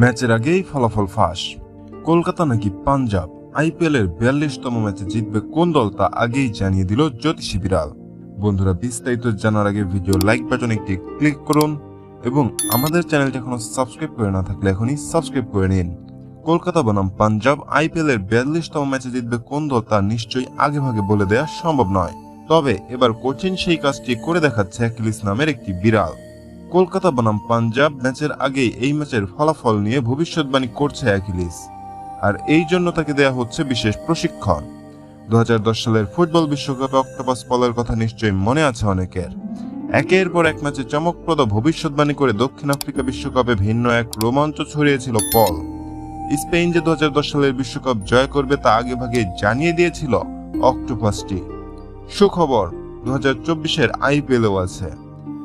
ম্যাচের আগেই ফলাফল ফাঁস। কলকাতা নাকি পাঞ্জাব, আইপিএল এর বিয়াল্লিশতম ম্যাচে জিতবে কোন দল তা আগেই জানিয়ে দিল জ্যোতিষী বিড়াল। বন্ধুরা, বিস্তারিত জানার আগে ভিডিও লাইক বাটন একটি ক্লিক করুন এবং আমাদের চ্যানেলটি এখনও সাবস্ক্রাইব করে না থাকলে এখনই সাবস্ক্রাইব করে নিন। কলকাতা বনাম পাঞ্জাব, আইপিএল এর বিয়াল্লিশতম ম্যাচে জিতবে কোন দল তা নিশ্চয়ই আগে ভাগে বলে দেওয়া সম্ভব নয়। তবে এবার কঠিন সেই কাজটি করে দেখাচ্ছে অ্যাকিলিস নামের একটি বিড়াল। কলকাতা বনাম পাঞ্জাব ম্যাচের আগেই এই ম্যাচের ফলাফল নিয়ে ভবিষ্যৎবাণী করছে অ্যাকিলিস। আর এই জন্য তাকে দেয়া হচ্ছে বিশেষ প্রশিক্ষণ। দু হাজার দশ সালের ফুটবল বিশ্বকাপে অক্টোপাস পলের কথা নিশ্চয়ই মনে আছে অনেকের। একের পর এক ম্যাচে চমকপ্রদ ভবিষ্যৎবাণী করে দক্ষিণ আফ্রিকা বিশ্বকাপে ভিন্ন এক রোমাঞ্চ ছড়িয়েছিল পল। স্পেন যে দু হাজার দশ সালের বিশ্বকাপ জয় করবে তা আগে ভাগে জানিয়ে দিয়েছিল অক্টোপাসটি। সুখবর দু হাজার চব্বিশের আইপিএলও আছে।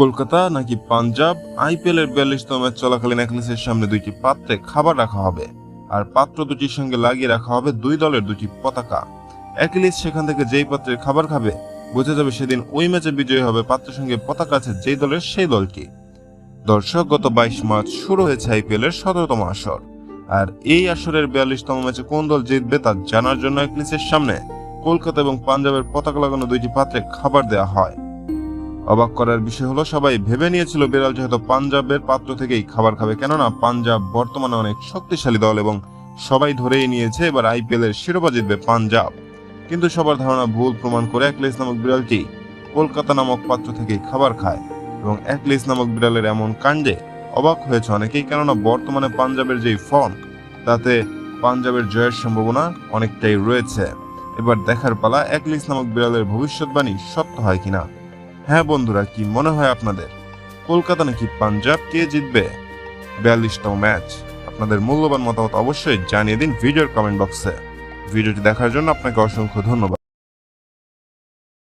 কলকাতা নাকি পাঞ্জাব? আইপিএল এর বিয়াল্লিশতম ম্যাচ চলাকালীন অ্যাকিলিসের সামনে দুইটি পাত্রে খাবার রাখা হবে। আর পাত্র দুটির সঙ্গে লাগিয়ে রাখা হবে দুই দলের দুটি পতাকা। অ্যাকিলিস সেখান থেকে যেই পাত্রের খাবার খাবে, বোঝা যাবে সেদিন ওই ম্যাচে বিজয়ী হবে পাত্রের সঙ্গে পতাকা আছে যেই দলের সেই দলটি। দর্শক, গত বাইশ মার্চ শুরু হয়েছে আইপিএল এর সতেরোতম আসর। আর এই আসরের বিয়াল্লিশতম ম্যাচে কোন দল জিতবে তা জানার জন্য অ্যাকিলিসের সামনে কলকাতা এবং পাঞ্জাবের পতাকা লাগানো দুইটি পাত্রে খাবার দেওয়া হয়। অবাক করার বিষয় হলো, সবাই ভেবে নিয়েছিল বিড়ালটি হয়তো পাঞ্জাবের পাত্র থেকেই খাবার খাবে। কেননা পাঞ্জাব বর্তমানে অনেক শক্তিশালী দল এবং সবাই ধরেই নিয়েছে এবার আইপিএল এর শিরোপা জিতবে পাঞ্জাব। কিন্তু সবার ধারণা ভুল প্রমাণ করে একলিস নামক বিড়ালটি কলকাতা নামক পাত্র থেকেই খাবার খায় এবং একলিস নামক বিড়ালের এমন কাণ্ডে অবাক হয়েছে অনেকেই, কেননা বর্তমানে পাঞ্জাবের যেই ফর্ম, তাতে পাঞ্জাবের জয়ের সম্ভাবনা অনেকটাই রয়েছে। এবার দেখার পালা একলিস নামক বিড়ালের ভবিষ্যৎবাণী সত্য হয় কিনা? হ্যাঁ বন্ধুরা, কি মনে হয় আপনাদের? কলকাতা নাকি পাঞ্জাব? কে জিতবে? বিয়াল্লিশতম ম্যাচ। আপনাদের মূল্যবান মতামত অবশ্যই জানিয়ে দিন ভিডিওর কমেন্ট বক্সে। ভিডিওটি দেখার জন্য আপনাকে অসংখ্য ধন্যবাদ।